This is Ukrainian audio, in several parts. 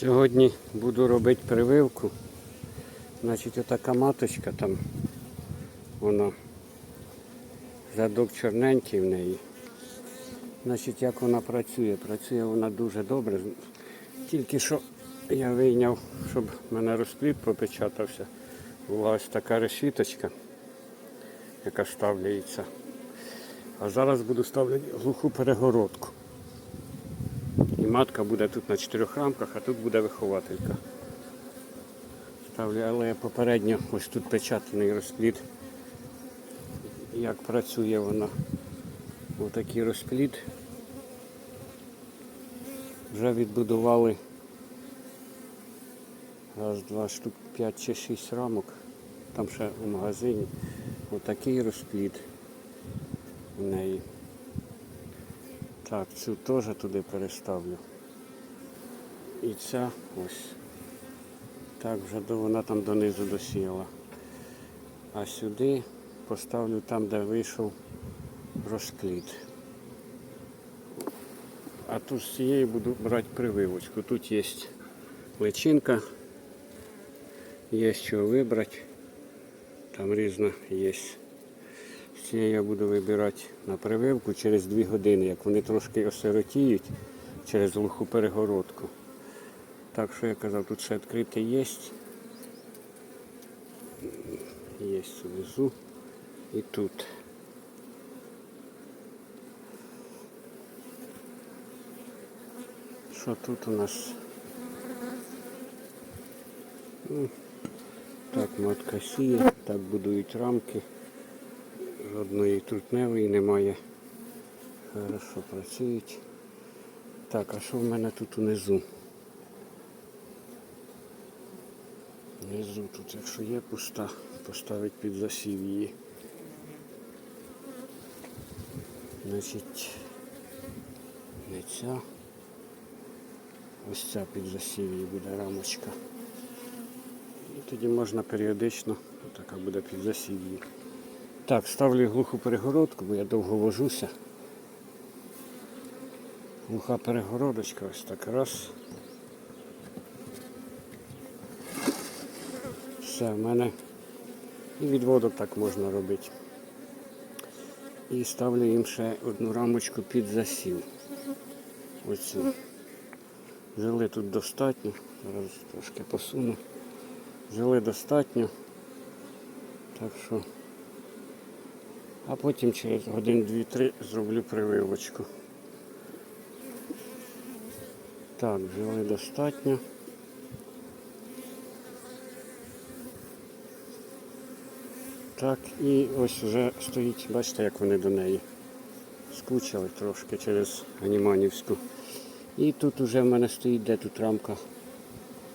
Сьогодні буду робити прививку. Значить, отака маточка там, вона задок чорненький в неї. Значить, як вона працює? Працює вона дуже добре. Тільки що я вийняв, щоб в мене розплід попечатався. Була ось така решіточка, яка ставляється. А зараз буду ставляти глуху перегородку. І матка буде тут на чотирьох рамках, а тут буде вихователька. Ставлю, але попередньо ось тут печатаний розплід. Як працює вона. Отакий розплід. Вже відбудували раз, два штук, п'ять чи шість рамок. Там ще у магазині. Отакий розплід у неї. Так, цю теж туди переставлю. І ця ось. Так, вже до, вона там донизу досіяла. А сюди поставлю там, де вийшов розклід. А тут з цієї буду брати прививочку. Тут є личинка, є що вибрати. Там різна є. З я буду вибирати на прививку через 2 години, як вони трошки осиротіють через глуху перегородку. Так що я казав, тут ще відкрите є. Є внизу і тут. Що тут у нас? Ну, так, матка сіє, так будують рамки. Жодної трутневої немає. Хорошо працюють. Так, а що в мене тут унизу? Внизу тут, якщо є пуста, поставить під засів її. Значить, не ця. Ось ця під засів її буде рамочка. І тоді можна періодично, така буде під засів її. Так, ставлю глуху перегородку, бо я довго вожуся. Глуха перегородочка, ось так раз. Все, в мене і відводок так можна робити. І ставлю їм ще одну рамочку під засів. Оцю. Жили тут достатньо. Зараз трошки посуну. Жили достатньо. Так що. А потім через годин 2-3 зроблю прививочку. Так, жили достатньо. Так, і ось вже стоїть, бачите, як вони до неї скучили трошки через Ганіманівську. І тут вже в мене стоїть, де тут рамка.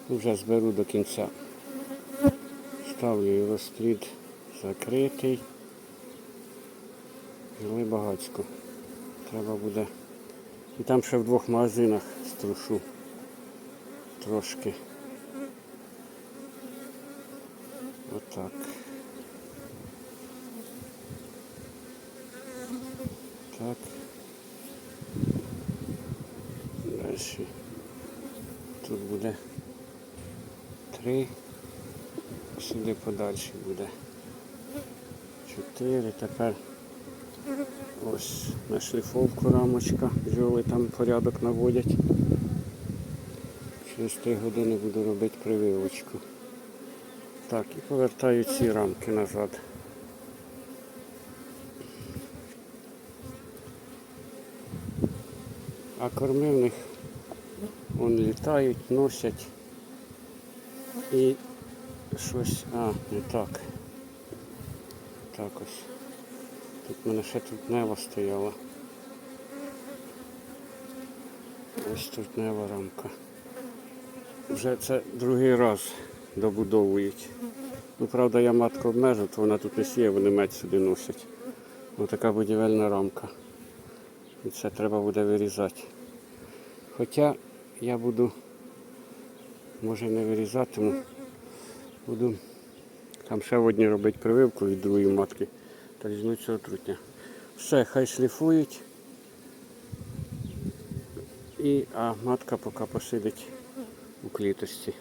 Вже зберу до кінця. Ставлю розплід закритий. Жили багацько. Треба буде. І там ще в двох магазинах струшу трошки. Отак. Так. Далі. Тут буде три. Сюди подальше буде. Чотири. Тепер ось на шліфовку рамочка. Бджоли там порядок наводять. Через три години буду робити прививочку. Так, і повертаю ці рамки назад. А корми в них вон літають, носять і щось... А, не так. Так ось. Тут в мене ще тут нева стояла. Ось тут нева рамка. Вже це другий раз добудовують. Ну, правда, я матку обмежу, то вона тут не сіє, вони мед сюди носять. Ось така будівельна рамка. І це треба буде вирізати. Хоча я буду, може не вирізатиму, буду там ще в одній робити прививку від другої матки. Та цього трутня. Все, хай шліфують. І, а матка поки посидить у кліточці.